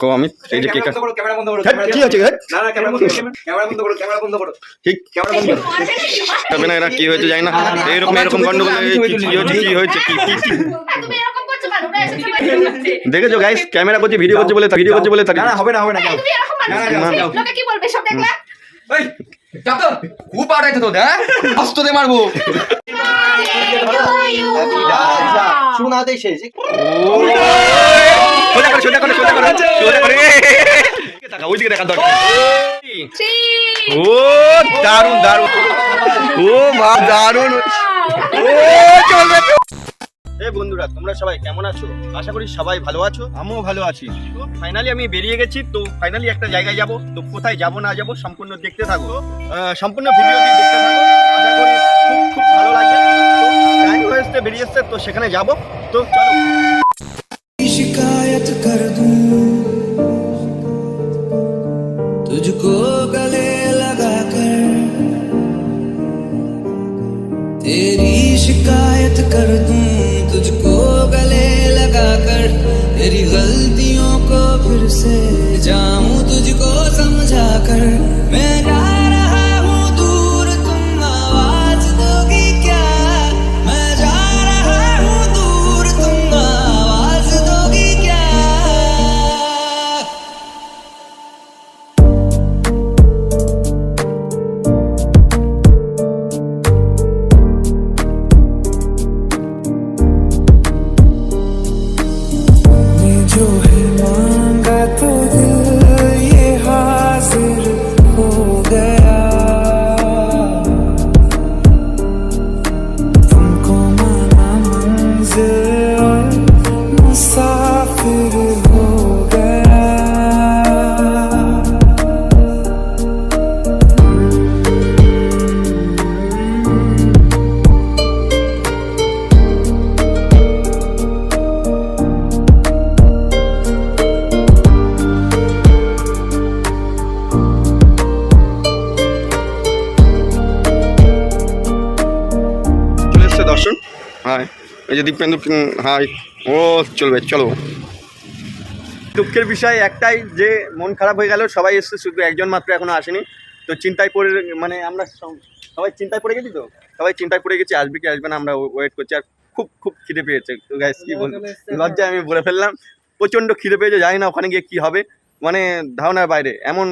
কো আমি এই যে ক্যামেরা বন্ধ করো কি হচ্ছে না না ক্যামেরা বন্ধ করো ক্যামেরা বন্ধ করো ক্যামেরা বন্ধ করো ঠিক ক্যামেরা বন্ধ করো তবে না এরা কি হয়েছে জানি না এরকম এরকম গন্ডগোল কি হয়েছে কি হয়েছে কি কি দেখেছ গাইস ক্যামেরা করছে ভিডিও করছে বলে ভিডিও করছে বলে না হবে না হবে না লোকে কি বলবে সব দেখলা এই তো খুব পাঠাইতে তো হ্যাঁ অস্ত্র মারবো শুরু শেষ সোজা করে সোজা করে সোজা করে সোজা করে। টাকা ওই দিকে দেখা দরকার ও দারুণ দারুণ ও মা দারুণ ও চলবে এ বন্ধুরা তোমরা সবাই কেমন আছো? আশা করি সবাই ভালো আছো। আমিও ভালো আছি। তো ফাইনালি আমি বেরিয়ে গেছি তো ফাইনালি একটা জায়গায় যাব। তো কোথায় যাব না যাব সম্পূর্ণ দেখতে থাকো। আহ, সম্পূর্ণ ভিডিওটি দেখতে থাকো। আশা করি খুব খুব ভালো লাগবে। তো টাইম হয়েছে বেরিয়ে এসছে তো সেখানে যাব। তো চলো। शिकायत कर दूँ। तुझको गले लगा कर तेरी शिकायत कर दूँ। तुझको गले लगा कर तेरी गलतियों হাই এই যে দীপেন্দু হাই ও চলবে চলো। দুঃখের বিষয় একটাই যে মন খারাপ হয়ে গেল সবাই এসছে শুধু একজন মাত্র এখনও আসেনি। তো চিন্তায় পড়ে মানে আমরা সবাই চিন্তায় পড়ে গেছি তো? সবাই চিন্তায় পড়ে গেছি আসবে কি আসবে না আমরা ওয়েট করছি আর খুব খুব খিদে পেয়েছে। তো গাইস কি বলব লজ্জায় আমি বলে ফেললাম। প্রচণ্ড খিদে পেয়েছে জানি না ওখানে গিয়ে কি হবে। মানে ধারণার বাইরে এমন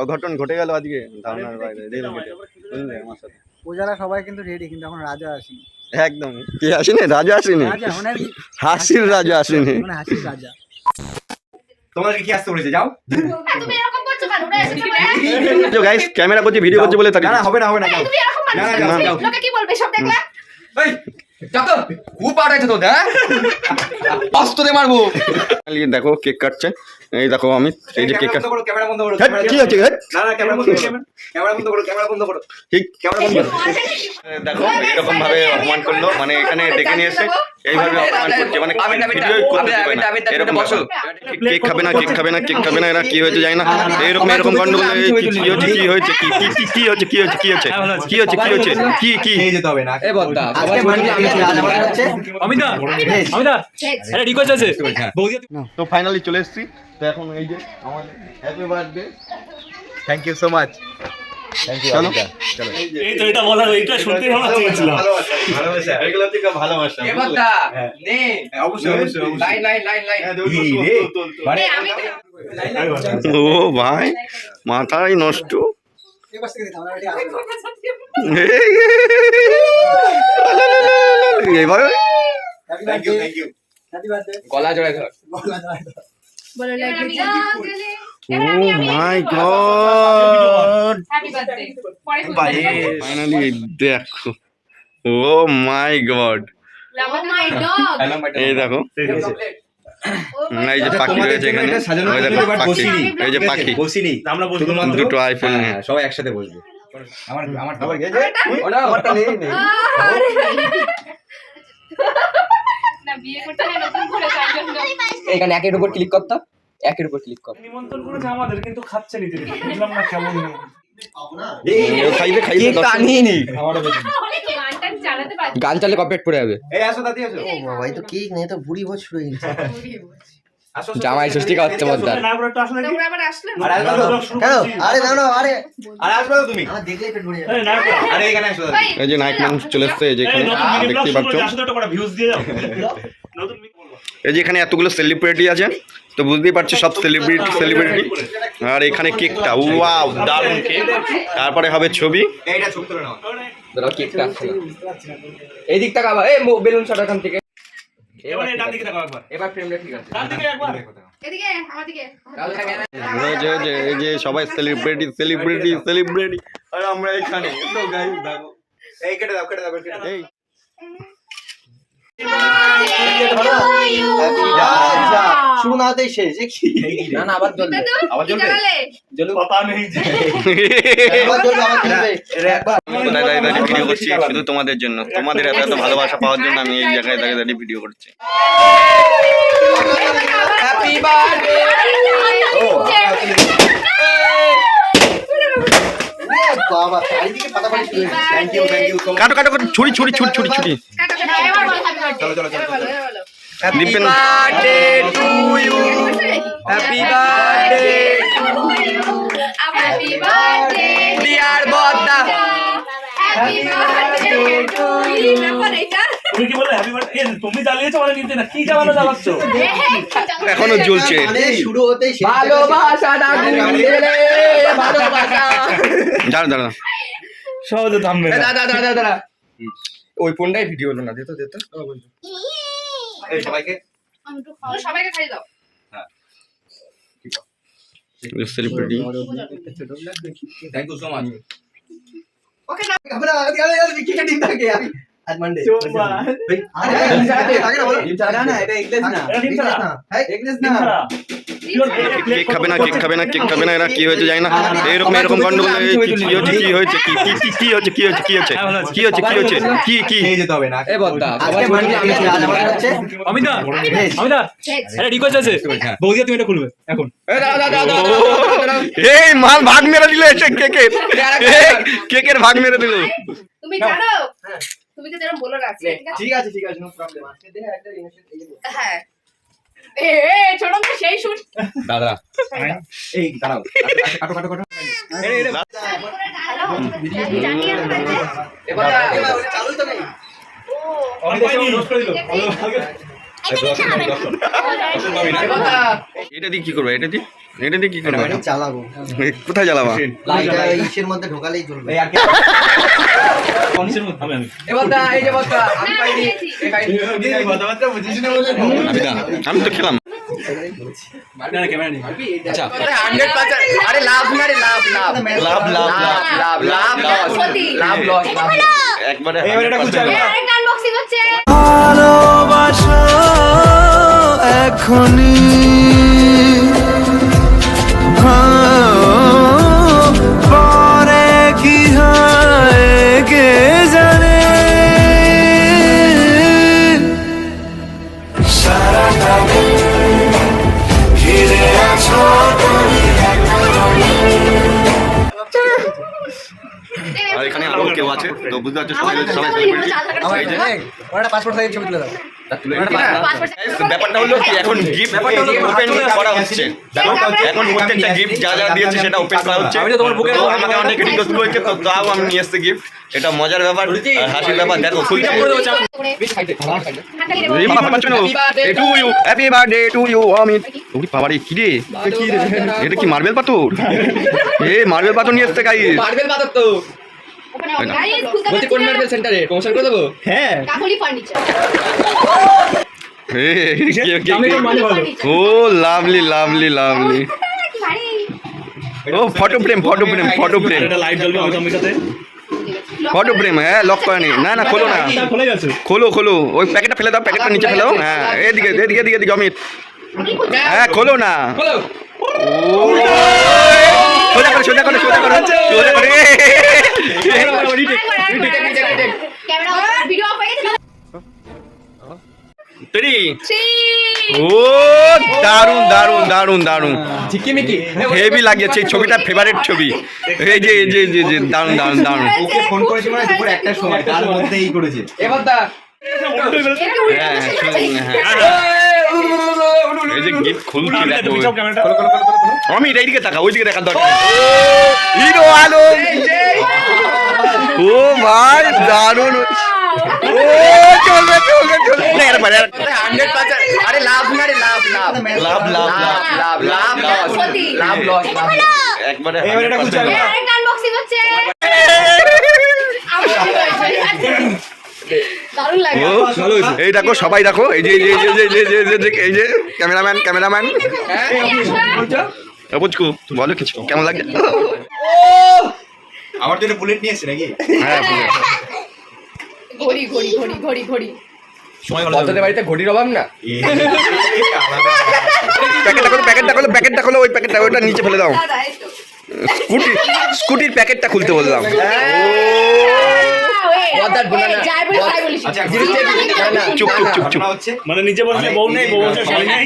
অঘটন ঘটে গেল আজকে ধারণার বাইরে রেল গেটে বুঝলে আমার সাথে। প্রজারা সবাই কিন্তু রেডি কিন্তু এখন রাজা আসেনি। একদম কে আসেনি? রাজা আসেনি? হাসির রাজা আসেনি। মানে হাসির রাজা। তোমাদেরকে কি আসতে বলেছে? যাও। তুমি এরকম করছ কেন? ওরা এসে ভিডিও গাইস ক্যামেরা করছে ভিডিও করছে বলে না না হবে না হবে না যাও। তুমি এরকম মানুষ না, না, করছ? যাও, যাও। লোকে কি বলবে? সব দেখলা? এই খুব পাঠাইতে তো হ্যাঁ? মারবো। দেখো কেক কাটছে। এই দেখো আমি এই যে কেক ক্যামেরা বন্ধ করো ক্যামেরা বন্ধ করো হ্যাট, কি? না না ক্যামেরা বন্ধ করো ক্যামেরা বন্ধ করো ক্যামেরা বন্ধ করো। ঠিক। ক্যামেরা বন্ধ দেখো এরকম ভাবে অপমান করল মানে এখানে ডেকে নিয়ে এসে এইভাবে অপমান করছে মানে করতে দেবে না এরকম বসো। কেক খাবে না কেক খাবে না কেক খাবে না এরা কি হয়েছে জানি না। এরকম এরকম গন্ডগোল এই কি কি হচ্ছে কি হয়েছে কি কি কি হচ্ছে কি হচ্ছে কি হচ্ছে কি হচ্ছে কি হচ্ছে কি কি? নিয়ে যেতে হবে না। এ বদ্দা আজকে মানলে আমি অমিতা অমিতা এটা রিকোয়েস্ট আছে। বৌদি তো ফাইনালি চলে এসেছি। তো এখন এই যে আমাদের happy birthday thank you so much চলো এই তো এটা বলার এইটা শুনতেই ভালো চেয়েছিলাম ভালোবাসা এগুলো থেকে ভালোবাসা হ্যাঁ। নে অবশ্যই অবশ্যই লাইন লাইন লাইন লাইন হ্যাঁ, এই রে, মানে আমি ও ভাই মাথাই নষ্ট thank you thank you happy birthday গলা জড়াই ধর বলা oh my god happy birthday পরে ভাই ফাইনালি দেখো। ও my god O my dog এই দেখো। এই যে পাখি রয়েছে এখানে এটা সাজানো ওই দেখো পাখি। এই যে পাখি। বসিনি। আমরা বসবো দুটো আইফোন নিয়ে হ্যাঁ, সবাই একসাথে বসবে। আমার আমার খাবার গেছে। আমারটা নেই নেই। না বিয়ে করতে না নতুন করে তার জন্য এখানে একের উপর ক্লিক কর একের উপর ক্লিক কর নিমন্ত্রণ করেছে আমাদের কিন্তু খাচ্ছে নিজে। বুঝলাম না কেমন খাইবে তো পারছি। গান চালে কপিরাইট পড়ে যাবে। এই আসো দাদি আসো। ও বাবা এই তো কেক নেই তো বুড়ি বছর হয়ে গেছে। জামাই ষষ্ঠী খাওয়াচ্ছে এই যে নায়ক মানুষ চলে এসছে এই যে এখানে দেখতেই পাচ্ছ। এই যে এখানে এতগুলো সেলিব্রিটি আছে তো বুঝতেই পারছ সব সেলিব্রিটি সেলিব্রিটি আর এখানে কেকটা ওয়াও দারুণ কেক। তারপরে হবে ছবি। এইটা কেকটা এই দিকটা খাবা এই বেলুন থেকে। এবার। এবার ফ্রেমটা ঠিক আছে। দিকে যে এই যে সবাই সেলিব্রিটি সেলিব্রিটি সেলিব্রিটি আর আমরা এখানে। তো গাইস দেখো। এই কেটে দাও কেটে দাও কেটে দাও। এই। শোনাতে শেষ কি? না না আবার জ্বলবে। আবার জ্বলবে? জ্বলুক। আবার জ্বলবে আবার জ্বলবে। দাঁড়িয়ে দাঁড়িয়ে দাঁড়িয়ে ভিডিও করছি শুধু তোমাদের জন্য। তোমাদের এত এত ভালোবাসা পাওয়ার জন্য আমি এই জায়গায় দাঁড়িয়ে দাঁড়িয়ে ভিডিও করছি। হ্যাপি বার্থডে কাটো কাটো কাটো ছুরি ছুরি ছুরি ছুরি ছুরি। চলো, চলো, চলো, চলো। Birthday to you happy birthday happy birthday dear বদ্দা happy birthday to you তুমি কি বললে হ্যাপি বার্থডে তুমি জ্বালিয়েছো মানে নিতে না কি জ্বালানো জ্বালাচ্ছ এখনও জ্বলছে মানে শুরু হতেই ভালোবাসা দাঁড়া দাঁড়া সহজে থামবে দাদা দাদা দাদা ওই ফোনটাই ভিডিও হলো না দিত দিত সবাইকে তো। সবাইকে? খাই দাও। Celebrity thank you so much okay না আমরা আগে আগে আগে কি ডিম থাকে আমি আরে আগে না বলো না না এটা ইংলিশ না এটা ডিম ছাড়া। হ্যাঁ ইংলিশ না কেক খাবে না কেক খাবে না কেক খাবে না এরা কি হয়েছে জানি না এরকম এরকম গন্ডগোল কি কি হচ্ছে কি হয়েছে কি কি কি কি হচ্ছে কি হচ্ছে কি হচ্ছে কি হচ্ছে কি হচ্ছে কি কি নিয়ে যেতে হবে না এ বদ্দা আজকে মানডে আমি আজ আমাদের হচ্ছে অমিতা অমিতা একটা রিকোয়েস্ট আছে বৌদি তুমি এটা খুলবে এখন এ দাদা দাদা দাদা এই মাল ভাগ মেরে দিল এসে কেকের কেকের ভাগ মেরে দিল তুমি জানো তুমি তো যেরকম বলে না ঠিক আছে? ঠিক আছে নো প্রবলেম আজকে দেখে একটা হ্যাঁ। এ এ, ছোট তো সেই শুট দাদা। এই দাঁড়াও। কাটো কাটো কাটো চালু তো নেই। এটা দিয়ে কি করবে? এটা দিয়ে? এটা দিয়ে কি করবে? চালাবো। কোথায় জ্বালাবা ইসের মধ্যে ঢোকালেই আমি তো খেলাম। না না ক্যামেরা নেই আচ্ছা হান্ড্রেড পার্সেন্ট আরে লাভ না রে লাভ লাভ লাভ লাভ লাভ লাভ লাভ লস ক্ষতি। লাভ লস লাভ একবারে এবার এটা খুলতে আরেকটা আনবক্সিং হচ্ছে ভালোবাসো এখনই বুঝতে পারছ সবাই সবাই সেলিব্রিটি এই যে ওটা পাসপোর্ট সাইজ ছবি তুলে দাও। ব্যাপারটা হলো কি এখন গিফট ওপেন করা হচ্ছে। এখন প্রত্যেকটা গিফট যা যা দিয়েছে সেটা ওপেন করা হচ্ছে। তো তোমার বুকে তো আমাকে অনেক রিকোয়েস্ট করেছে তো তাও আমি নিয়ে এসেছি গিফট এটা মজার ব্যাপার আর হাসির ব্যাপার। দেখো অমিত। ওরে বাবা রে, কি রে? এটা কি মার্বেল পাথর? এ মার্বেল পাথর নিয়ে এসছে গাইস মার্বেল পাথর তো। বলছি কোন মার্বেল সেন্টারে প্রমোশন করে দেবো? হ্যাঁ। কাকুলি ফার্নিচার মানে ও lovely lovely lovely. Oh photo frame photo frame photo frame photo frame হ্যাঁ লক করেনি না না খোলো না। খুলে খোলো খোলো। ওই প্যাকেটটা ফেলে দাও প্যাকেটটা নিচে ফেলো। হ্যাঁ এদিকে এদিকে এদিকে এদিকে অমিত। হ্যাঁ খোলো না। ও। সোজা করে সোজা করে সোজা করে। সোজা করে। হয়ে থ্রি ও দারুণ দারুণ দারুণ দারুণ ঝিকিমিকি। হেভি লাগিয়েছে এই ছবিটা ফেভারিট ছবি। এই যে এই যে যে যে দারুণ দারুণ দারুণ ওকে ফোন করেছি মানে দুপুর একটার সময় তার মধ্যেই করেছে। এবার দা হ্যাঁ হ্যাঁ। এই যে গেট খুলছি অমিত এইদিকে তাকা ওইদিকে দেখার দরকার হিরো আলো ও ভাই দারুণ। ও চলবে চলবে চলবে। এর পরে, এর পরে। হান্ড্রেড পার্সেন্ট আরে লাভ না রে লাভ লাভ। লাভ লাভ লাভ লাভ। লাভ লাভ লাভ একবারে এবার এটা খুলছে। আনবক্সিং হচ্ছে। দারুণ লাগে। এই দেখো সবাই দেখো এই যে এই যে এই যে এই যে ক্যামেরাম্যান ক্যামেরাম্যান। বুঝকু বলো কিছু কেমন লাগছে আমার জন্য বুলেট নিয়ে এসে নাকি? হ্যাঁ। ঘড়ি ঘড়ি ঘড়ি ঘড়ি ঘড়ি। সময় বাড়িতে ঘড়ির অভাব না? প্যাকেটটা খোলো প্যাকেটটা খোলো প্যাকেটটা খোলো ওই প্যাকেটটা ওইটা নিচে ফেলে দাও। দাদা এই তো। স্কুটি স্কুটির প্যাকেটটা খুলতে বললাম। আচ্ছা? না, চুপ চুপ চুপ চুপ মানে নিচে বউ নেই বউ বসে নেই সবাই যায়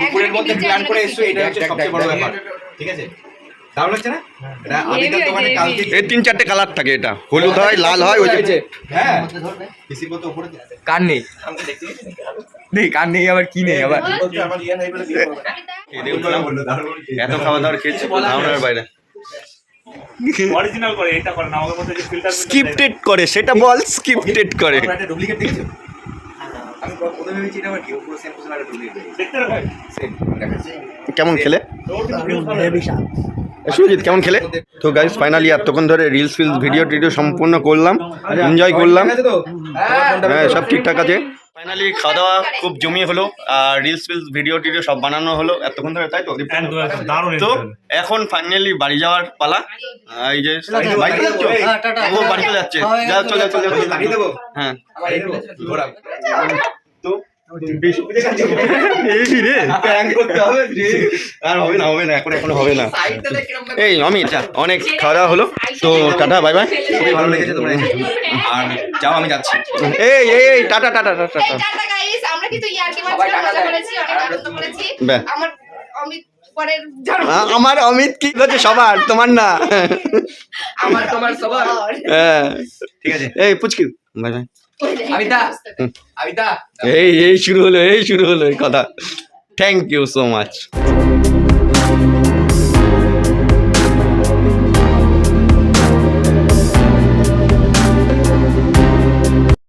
দুপুরের মধ্যে প্ল্যান করে এসছো এটা হচ্ছে সবচেয়ে বড় ব্যাপার। ঠিক আছে? দারুণ লাগছে না? এটা আদিতার দোকানে কালকে এই তিন চারটে কালার থাকে এটা। হলুদ হয় লাল হয় ওই যে হ্যাঁ উপরে নেই নেই আবার কি নেই আবার? ইয়ে এত খাওয়া দাওয়ার খেয়েছি ধারণার বাইরে। অরিজিনাল করে এটা করে না আমাদের মধ্যে যে ফিল্টার স্ক্রিপ্টেড করে সেটা বল স্ক্রিপ্টেড করে। তোমরা ডুপ্লিকেট দেখেছ? আমি প্রথমে ভেবেছি এটা আবার কি পুরো সেম পুরো একটা ডুপ্লিকেট দেখতে রাখো সেম দেখাচ্ছি। কেমন খেলে? এ, কেমন খেলে? তো গাইস ফাইনালি এতক্ষণ ধরে রিলস ফিলস ভিডিও টিডিও সম্পূর্ণ করলাম। এনজয় করলাম। হ্যাঁ সব ঠিকঠাক আছে। ফাইনালি খাওয়া দাওয়া খুব জমিয়ে হলো আর রিলস ফিলস ভিডিও টিডিও সব বানানো হলো এতক্ষণ ধরে তাই তো? তো এখন ফাইনালি বাড়ি যাওয়ার পালা। আহ, এই যে বাড়িতে চলে যাচ্ছ? ও বাড়ি যাচ্ছে। যা চলে চলে হ্যাঁ। তো এই রে প্র্যাঙ্ক করতে হবে রে আর হবে না হবে না এখন এখন হবে না সাইডটা কীরকম এই অমিত অনেক খাওয়া দাওয়া হলো। তো টাটা বাই বাই খুবই ভালো লেগেছে তোমরা আর যাও আমি যাচ্ছি। এই এই টাটা টাটা টাটা আমরা কিন্তু ইয়ার্কি সবাই মজা করেছি অনেক আনন্দ করেছি। আমার অমিত আমার অমিত কি হচ্ছে সবার তোমার না। আমার তোমার সবার। হ্যাঁ। ঠিক আছে। এই পুচকি বাই বাই আবিদা আবিদা এই এই শুরু হলো এই শুরু হলো এই কথা। Thank you so much